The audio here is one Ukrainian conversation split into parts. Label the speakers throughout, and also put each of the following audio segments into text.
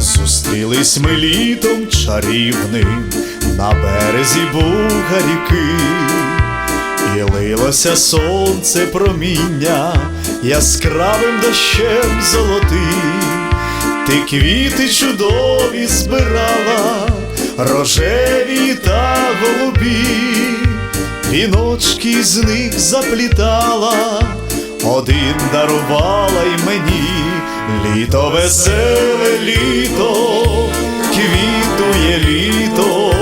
Speaker 1: Зустрілись ми літом чарівним на березі Буга ріки, і лилося сонце проміння яскравим дощем золотим, ти квіти чудові збирала, рожеві та голубі, віночки з них заплітала, один дарувала й мені, літо веселе літо, квітує літо,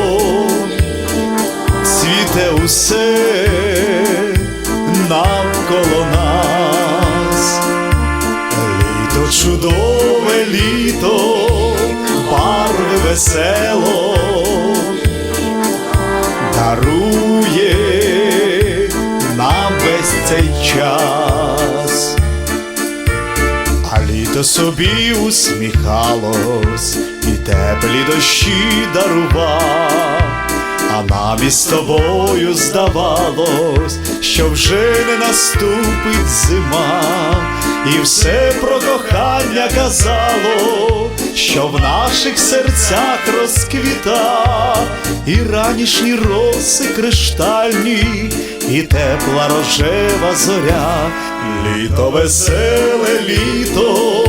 Speaker 1: цвіте усе навколо нас. Літо чудове літо, барви весело, дарує нам весь цей час. Літо собі усміхалось і теплі дощі дарував, а нам із тобою здавалось, що вже не наступить зима, і все про кохання казало, що в наших серцях розквіта, і ранішні роси криштальні, і тепла рожева зоря, літо веселе літо,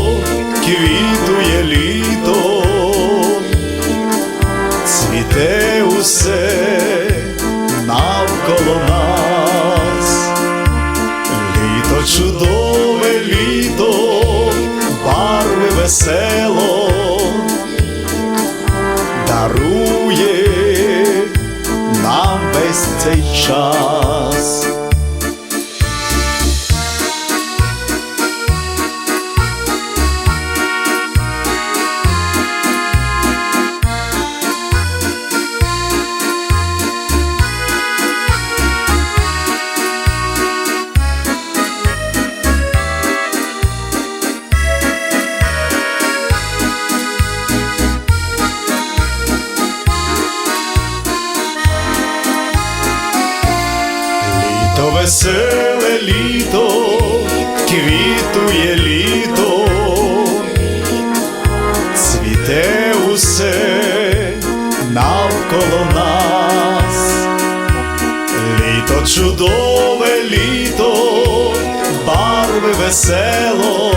Speaker 1: квітує літо, цвіте усе навколо нас, літо чудове літо, барви весело, дарує нам весь цей час. Веселе літо, квітує літо, цвіте усе навколо нас, літо чудове літо, барви весело,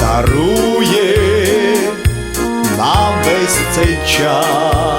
Speaker 1: дарує нам весь цей час.